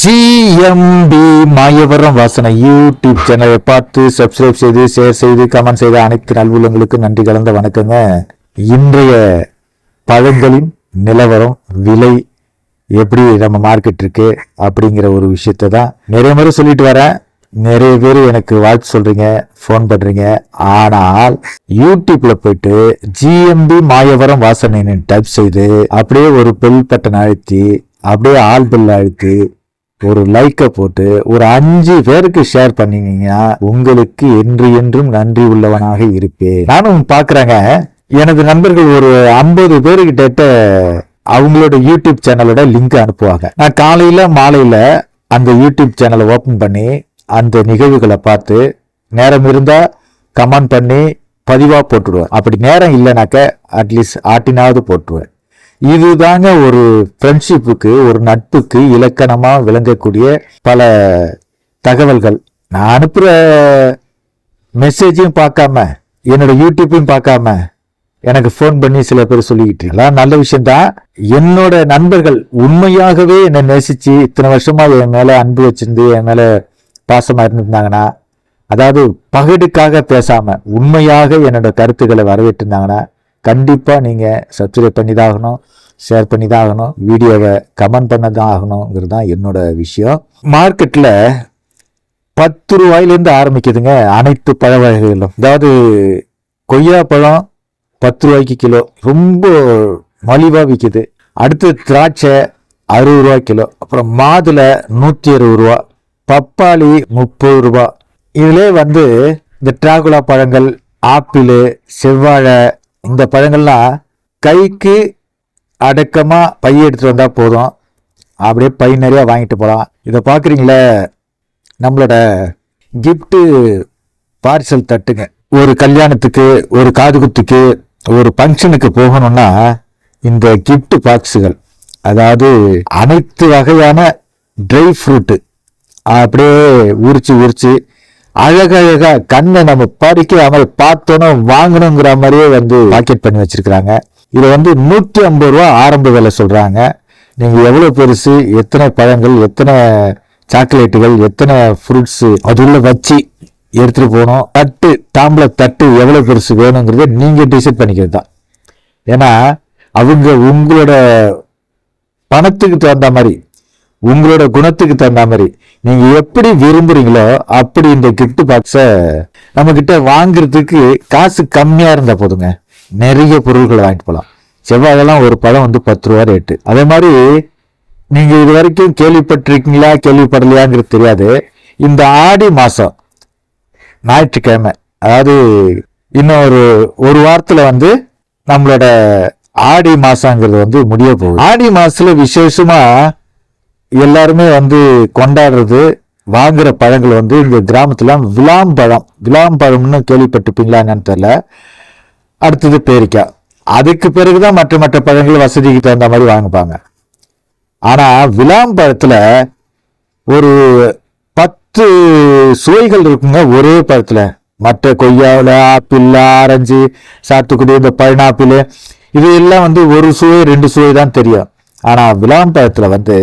GMP Mayavaram வாசனை YouTube சேனலை பார்த்து சப்ஸ்கிரைப் செய்து ஷேர் செய்து கமெண்ட் செய்த அனைத்து நல்வுள்ளங்களுக்கு நன்றி கலந்த வணக்கங்க. இன்றைய பழங்களின் நிலவரம் விலை எப்படி நம்ம மார்க்கெட் இருக்கு அப்படிங்கிற ஒரு விஷயத்தை தான் நிறைய முறை சொல்லிட்டு வரேன். நிறைய பேர் எனக்கு வாழ்த்து சொல்றீங்க ஃபோன் பண்றீங்க. ஆனால் யூடியூப்ல போயிட்டு ஜிஎம்பி மாயவரம் வாசனைன்னு டைப் செய்து அப்படியே ஒரு பெல் பட்டன் அழுத்தி அப்படியே ஆள் பெல் அழுத்தி ஒரு லைக்கை போட்டு ஒரு அஞ்சு பேருக்கு ஷேர் பண்ணீங்கன்னா உங்களுக்கு என்று என்றும் நன்றி உள்ளவனாக இருப்பேன். நானும் பாக்குறேங்க. எனது நண்பர்கள் ஒரு ஐம்பது பேருக்கிட்ட அவங்களோட யூடியூப் சேனலோட லிங்க் அனுப்புவாங்க. நான் காலையில மாலையில அந்த யூடியூப் சேனலை ஓபன் பண்ணி அந்த நிகழ்வுகளை பார்த்து நேரம் இருந்தா கமெண்ட் பண்ணி பதிவா போட்டுடுவேன். அப்படி நேரம் இல்லைனாக்க அட்லீஸ்ட் ஆட்டினாவது போட்டுருவேன். இதுதாங்க ஒரு ஃப்ரெண்ட்ஷிப்புக்கு ஒரு நட்புக்கு இலக்கணமாக விளங்கக்கூடிய பல தகவல்கள். நான் அனுப்புகிற மெசேஜையும் பார்க்காம என்னோட யூடியூப்பையும் பார்க்காம எனக்கு ஃபோன் பண்ணி சில பேர் சொல்லிக்கிட்டு எல்லாம் நல்ல விஷயம்தான். என்னோட நண்பர்கள் உண்மையாகவே என்னை நேசிச்சு இத்தனை வருஷமாக என் மேலே அன்பு வச்சிருந்து என் மேலே பாசமாக இருந்திருந்தாங்கன்னா அதாவது பகடுக்காக பேசாமல் உண்மையாக என்னோட கருத்துக்களை வரவேற்றிருந்தாங்கன்னா கண்டிப்பாக நீங்கள் சப்ஸ்கிரைப் பண்ணி தான் ஆகணும் ஷேர் பண்ணி தான் ஆகணும் வீடியோவை கமெண்ட் பண்ண தான் ஆகணுங்கிறது தான் என்னோட விஷயம். மார்க்கெட்டில் பத்து ரூபாயிலேருந்து ஆரம்பிக்குதுங்க அனைத்து பழ வகைகளும். அதாவது கொய்யா பழம் பத்து ரூபாய்க்கு கிலோ ரொம்ப மலிவாக விற்கிது அடுத்து திராட்சை அறுபது ரூபா கிலோ அப்புறம் மாதுளை நூற்றி அறுபது ரூபா பப்பாளி முப்பது ரூபா. இதிலே வந்து இந்த டிராகுலா பழங்கள் ஆப்பிள் செவ்வாழை இந்த பழங்கள்லாம் கைக்கு அடக்கமாக பை எடுத்துகிட்டு வந்தால் போதும். அப்படியே பை நிறைய வாங்கிட்டு போகலாம் இதை பார்க்குறீங்களே நம்மளோட கிஃப்ட்டு பார்சல் தட்டுங்க. ஒரு கல்யாணத்துக்கு ஒரு காதுகுத்துக்கு ஒரு ஃபங்க்ஷனுக்கு போகணும்னா இந்த கிஃப்ட் பாக்ஸுகள் அதாவது அனைத்து வகையான ட்ரை ஃப்ரூட்டு அப்படியே உரிச்சு உரிச்சு அழகழகா கண்ணை நம்ம பறிக்காமல் பார்த்தோன்னா வாங்கணுங்கிற மாதிரியே வந்து பாக்கெட் பண்ணி வச்சிருக்கிறாங்க. இதை வந்து நூற்றி ஐம்பது ரூபா ஆரம்ப விலை சொல்றாங்க. நீங்க எவ்வளவு பெருசு எத்தனை பழங்கள் எத்தனை சாக்லேட்டுகள் எத்தனை ஃப்ரூட்ஸ் அதுள்ள வச்சு எடுத்துட்டு போகணும். தட்டு தாம்பளை தட்டு எவ்வளவு பெருசு வேணுங்கிறத நீங்க டிசைட் பண்ணிக்கிறது தான் ஏன்னா அவங்க உங்களோட பணத்துக்கு தகுந்த மாதிரி உங்களோட குணத்துக்கு தகுந்த மாதிரி நீங்க எப்படி விரும்புறீங்களோ அப்படி இந்த கிஃப்ட் பாக்ஸை நம்ம கிட்ட வாங்குறதுக்கு காசு கம்மியா இருந்தா போதுங்க. நிறைய பொருட்களை வாங்கிட்டு போகலாம் செவ்வாயெல்லாம் ஒரு பழம் வந்து பத்து ரூபா ரேட்டு அதே மாதிரி நீங்க இது வரைக்கும் கேள்விப்பட்டிருக்கீங்களா கேள்விப்படலையாங்கிறது தெரியாது. இந்த ஆடி மாசம் ஞாயிற்றுக்கிழமை அதாவது இன்னும் ஒரு ஒரு வாரத்துல வந்து நம்மளோட ஆடி மாசங்கிறது வந்து முடிய போகுது. ஆடி மாசத்துல விசேஷமா எல்லாருமே வந்து கொண்டாடுறது வாங்குற பழங்கள் வந்து இந்த கிராமத்தில் விளாம்பழம் விளாம்பழம்னு கேள்விப்பட்டிருப்பீங்களா என்னன்னு தெரியல. அடுத்தது பேரிக்காய். அதுக்கு பிறகுதான் மற்ற மற்ற பழங்கள் வசதிக்கு தகுந்த மாதிரி வாங்குப்பாங்க ஆனால் விளாம்பழத்தில் ஒரு பத்து சுவைகள் இருக்குங்க ஒரே பழத்தில். மற்ற கொய்யாவில் ஆப்பிள் ஆரஞ்சு சாத்துக்குடி இந்த பழனாப்பிள் இது எல்லாம் வந்து ஒரு சுவை ரெண்டு சுவை தான் தெரியும் ஆனால் விளாம்பழத்தில் வந்து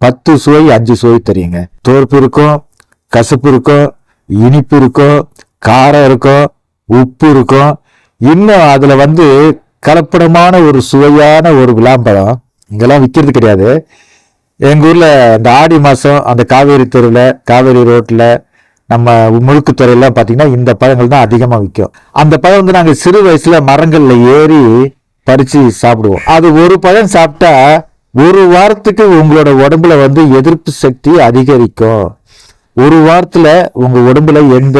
பத்து சுவை அஞ்சு சுவை தெரியுங்க. தோற்பு இருக்கும் கசப்பு இருக்கும் இனிப்பு இருக்கும் காரம் இருக்கும் உப்பு இருக்கும் இன்னும் அதுல வந்து கலப்படமான ஒரு சுவையான ஒரு விளாம்பழம் இங்கெல்லாம் விற்கிறது கிடையாது. எங்க ஊர்ல இந்த ஆடி மாசம் அந்த காவேரி தெருவில் காவேரி ரோட்ல நம்ம முழுக்குத்துறையெல்லாம் பார்த்தீங்கன்னா இந்த பழங்கள் தான் அதிகமாக விற்கும் அந்த பழம் வந்து நாங்கள் சிறு வயசுல மரங்கள்ல ஏறி பறிச்சு சாப்பிடுவோம். அது ஒரு பழம் சாப்பிட்டா வாரத்துக்கு உங்களோட உடம்புல வந்து எதிர்ப்பு சக்தி அதிகரிக்கும். ஒரு வாரத்தில் உங்கள் உடம்புல எந்த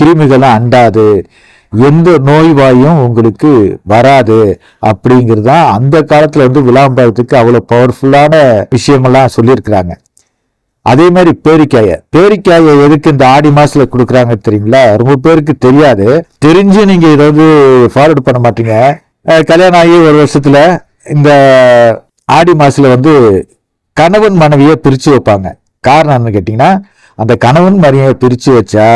கிருமிகளும் அண்டாது. எந்த நோய்வாயும் உங்களுக்கு வராது. அப்படிங்கிறது தான் அந்த காலத்தில் வந்து விளாம்பரத்துக்கு அவ்வளோ பவர்ஃபுல்லான விஷயமெல்லாம் சொல்லியிருக்கிறாங்க. அதே மாதிரி பேரிக்காயை. பேரிக்காயை எதுக்கு இந்த ஆடி மாசத்துல கொடுக்குறாங்க தெரியுங்களா? ரொம்ப பேருக்கு தெரியாது. தெரிஞ்சு நீங்க ஏதாவது ஃபார்வர்ட் பண்ண மாட்டீங்க. கல்யாணம் ஆகி ஒரு வருஷத்துல இந்த ஆடி மாசத்துல வந்து கணவன் மனைவியை பிரித்து வைப்பாங்க. காரணம் என்னன்னு கேட்டிங்கன்னா அந்த கணவன் மனைவியை பிரித்து வச்சா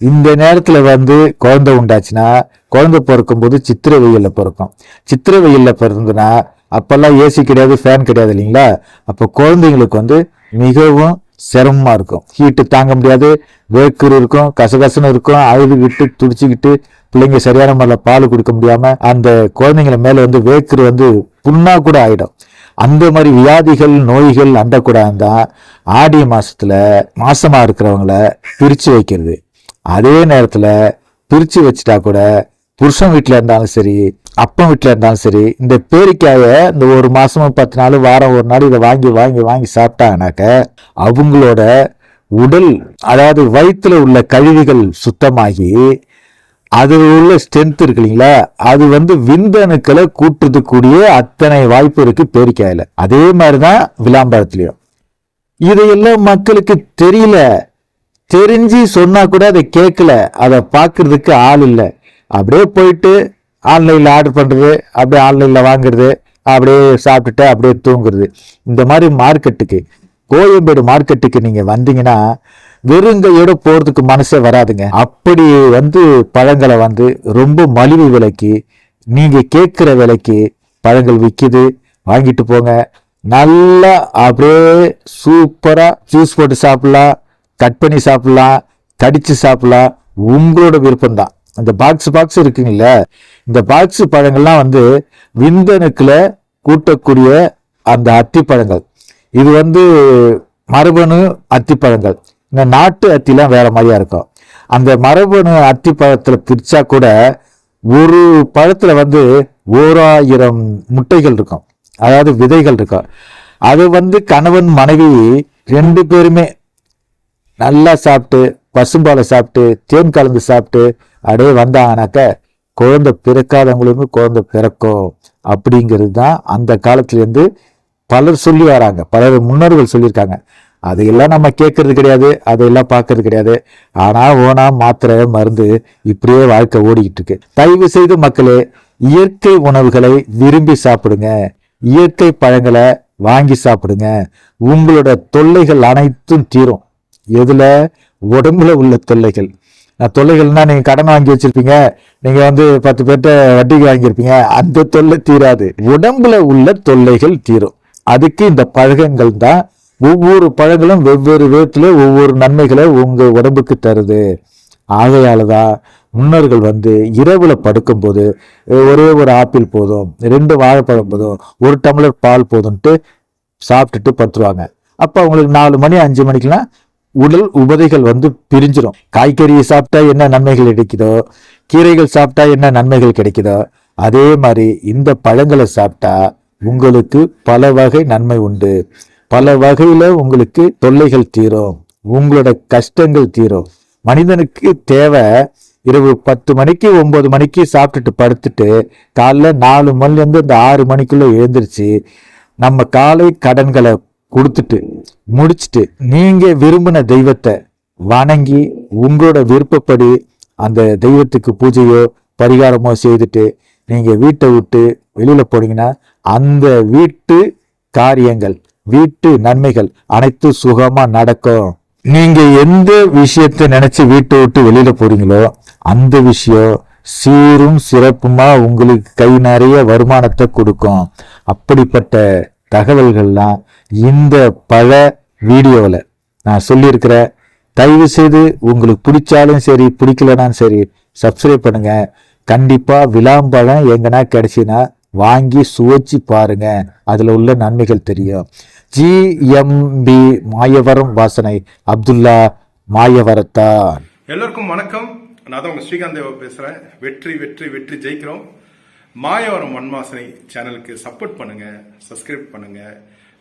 இந்த நேரத்தில் வந்து குழந்தை உண்டாச்சுன்னா குழந்தை பிறக்கும் போது சித்திரை வெயிலில் பிறக்கும். சித்திரை வெயிலில் பிறந்துன்னா அப்போல்லாம் ஏசி கிடையாது ஃபேன் கிடையாது இல்லைங்களா? அப்போ குழந்தைங்களுக்கு வந்து மிகவும் சிரமமாக இருக்கும். ஹீட்டு தாங்க முடியாது வேக்குரு இருக்கும் கசகசன்னு இருக்கும் அழுதுகிட்டு துடிச்சிக்கிட்டு பிள்ளைங்க சரியான முறையில் பால் கொடுக்க முடியாமல் அந்த குழந்தைங்கள மேலே வந்து வேக்குரு வந்து புண்ணாக கூட ஆகிடும் அந்த மாதிரி வியாதிகள் நோய்கள் அண்டக்கூடாது தான் ஆடி மாதத்தில் மாசமாக இருக்கிறவங்கள பிரித்து வைக்கிறது. அதே நேரத்தில் பிரித்து வச்சுட்டா கூட புருஷன் வீட்டில் இருந்தாலும் சரி அப்பன் வீட்டில் இருந்தாலும் சரி இந்த பேரிக்காய இந்த ஒரு மாதமும் பத்து நாள் வாரம் ஒரு நாள் இதை வாங்கி வாங்கி வாங்கி சாப்பிட்டாங்கனாக்க அவங்களோட உடல் அதாவது வயிற்றில் உள்ள கழிவுகள் சுத்தமாகி அது உள்ள ஸ்ட்ரென்த் இருக்கு இல்லைங்களா? அது வந்து விந்தணுக்களை கூட்டுறதுக்கூடிய அத்தனை வாய்ப்பு இருக்கு பேரிக்காயில. அதே மாதிரிதான் விளம்பரத்துலையும். இதையெல்லாம் மக்களுக்கு தெரியல. தெரிஞ்சு சொன்னா கூட அதை கேட்கல. அதை பார்க்கறதுக்கு ஆள் இல்லை. அப்படியே போயிட்டு ஆன்லைன்ல ஆர்டர் பண்றது அப்படியே ஆன்லைன்ல வாங்குறது அப்படியே சாப்பிட்டுட்டு அப்படியே தூங்குறது. இந்த மாதிரி மார்க்கெட்டுக்கு கோயம்பேடு மார்க்கெட்டுக்கு நீங்க வந்தீங்கன்னா வெறுங்கையோட போறதுக்கு மனசே வராதுங்க. அப்படி வந்து பழங்களை வந்து ரொம்ப மலிவு விலைக்கு நீங்க கேட்குற விலைக்கு பழங்கள் விற்கிது வாங்கிட்டு போங்க. நல்லா அப்படியே சூப்பரா ஜூஸ் போட்டு சாப்பிடலாம் கட் பண்ணி சாப்பிடலாம் கடிச்சு சாப்பிடலாம். உங்களோட விருப்பம் தான் இந்த பாக்ஸ் பாக்ஸ் இருக்குங்கல்ல இந்த பாக்ஸ் பழங்கள்லாம் வந்து விந்தணுக்களை கூட்டக்கூடிய அந்த அத்திப்பழங்கள். இது வந்து மரபணு அத்திப்பழங்கள். இந்த நாட்டு அத்திலாம் வேற மாதிரியா இருக்கும் அந்த மரபணு அத்தி பழத்துல பிரிச்சா கூட ஒரு பழத்துல வந்து ஓராயிரம் முட்டைகள் இருக்கும் அதாவது விதைகள் இருக்கும் அது வந்து கணவன் மனைவி ரெண்டு பேருமே நல்லா சாப்பிட்டு பசும்பாலை சாப்பிட்டு தேன் கலந்து சாப்பிட்டு அப்படியே வந்தாங்கனாக்க குழந்தை பிறக்காதவங்களுமே குழந்தை பிறக்கும் அப்படிங்கிறது தான் அந்த காலத்துலேருந்து பலர் சொல்லி வராங்க. பலர் முன்னோர்கள் சொல்லியிருக்காங்க. அதையெல்லாம் நம்ம கேட்கறது கிடையாது அதையெல்லாம் பார்க்கறது கிடையாது. ஆனா ஓனா மாத்திரை மருந்து இப்படியே வாழ்க்கை ஓடிக்கிட்டு இருக்கு. தயவு செய்து மக்களே இயற்கை உணவுகளை விரும்பி சாப்பிடுங்க. இயற்கை பழங்களை வாங்கி சாப்பிடுங்க. உங்களோட தொல்லைகள் அனைத்தும் தீரும். எதுல? உடம்புல உள்ள தொல்லைகள். நான் தொல்லைகள்னா நீங்க கடன் வாங்கி வச்சிருப்பீங்க. நீங்க வந்து பத்து பேர்ட்ட வட்டிக்கு வாங்கியிருப்பீங்க. அந்த தொல்லை தீராது. உடம்புல உள்ள தொல்லைகள் தீரும். அதுக்கு இந்த பழகங்கள் தான் ஒவ்வொரு பழங்களும் வெவ்வேறு விதத்தில் ஒவ்வொரு நன்மைகளை உங்கள் உடம்புக்கு தருது. ஆகையாலதான் முன்னோர்கள் வந்து இரவில் படுக்கும்போது ஒரே ஒரு ஆப்பிள் போதும் ரெண்டு வாழைப்பழம் போதும் ஒரு டம்ளர் பால் போதும்ட்டு சாப்பிட்டுட்டு படுத்துருவாங்க. அப்போ அவங்களுக்கு நாலு மணி அஞ்சு மணிக்கெல்லாம் உடல் உபதைகள் வந்து பிரிஞ்சிடும் காய்கறியை சாப்பிட்டா என்ன நன்மைகள் கிடைக்குதோ கீரைகள் சாப்பிட்டா என்ன நன்மைகள் கிடைக்குதோ அதே மாதிரி இந்த பழங்களை சாப்பிட்டா உங்களுக்கு பல வகை நன்மை உண்டு. பல வகையில் உங்களுக்கு தொல்லைகள் தீரும். உங்களோட கஷ்டங்கள் தீரும். மனிதனுக்கு தேவை இரவு பத்து மணிக்கு ஒன்பது மணிக்கு சாப்பிட்டுட்டு படுத்துட்டு காலைல நாலு மணிலேருந்து இந்த ஆறு மணிக்குள்ள எழுந்திருச்சு நம்ம காலை கடன்களை கொடுத்துட்டு முடிச்சுட்டு நீங்கள் விரும்பின தெய்வத்தை வணங்கி உங்களோட விருப்பப்படி அந்த தெய்வத்துக்கு பூஜையோ பரிகாரமோ செய்துட்டு நீங்கள் வீட்டை விட்டு வெளியில் போனீங்கன்னா அந்த வீட்டு காரியங்கள் வீட்டு நன்மைகள் அனைத்து சுகமா நடக்கும். நீங்க எந்த விஷயத்தை நினைச்சு வீட்டை விட்டு வெளியில போறீங்களோ அந்த விஷயம் சீரும் சிறப்புமா உங்களுக்கு கை நிறைய வருமானத்தை கொடுக்கும். அப்படிப்பட்ட தகவல்கள்லாம் இந்த பல வீடியோவில் நான் சொல்லியிருக்கிற தயவு செய்து உங்களுக்கு பிடிச்சாலும் சரி பிடிக்கலனாலும் சரி சப்ஸ்கிரைப் பண்ணுங்க. கண்டிப்பா விளாம்பழம் எங்கன்னா கிடைச்சின்னா வாங்கி சுவைச்சு பாருங்க. அதுல உள்ள நன்மைகள் தெரியும். ஜிஎம்பி மாயவரம் வாசனை. அப்துல்லா மாயவரத்தான். எல்லோருக்கும் வணக்கம். நான் தான் உங்க ஸ்ரீகாந்த் தேவா பேசுறேன். வெற்றி வெற்றி வெற்றி ஜெயிக்கிறோம். மாயவரம் மண்வாசனை சேனலுக்கு சப்போர்ட் பண்ணுங்க சப்ஸ்கிரைப் பண்ணுங்க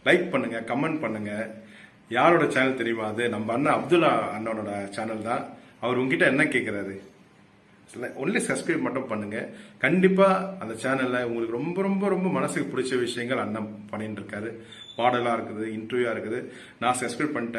லைக் பண்ணுங்க கமெண்ட் பண்ணுங்க. யாரோட சேனல் தெரியுமா அது? நம்ம அண்ணன் அப்துல்லா அண்ணனோட சேனல் தான். அவர் உங்ககிட்ட என்ன கேட்கிறாரு ஒன்லி சப்ஸ்கிரைப் மட்டும் பண்ணுங்க. கண்டிப்பா அந்த சேனல்ல உங்களுக்கு ரொம்ப ரொம்ப ரொம்ப மனசுக்கு பிடிச்ச விஷயங்கள் அண்ணன் பண்ணிட்டு இருக்காரு. பாடலாக இருக்குது இன்டர்வியூவாக இருக்குது. நான் சப்ஸ்கிரைப் பண்ணிட்டேன்.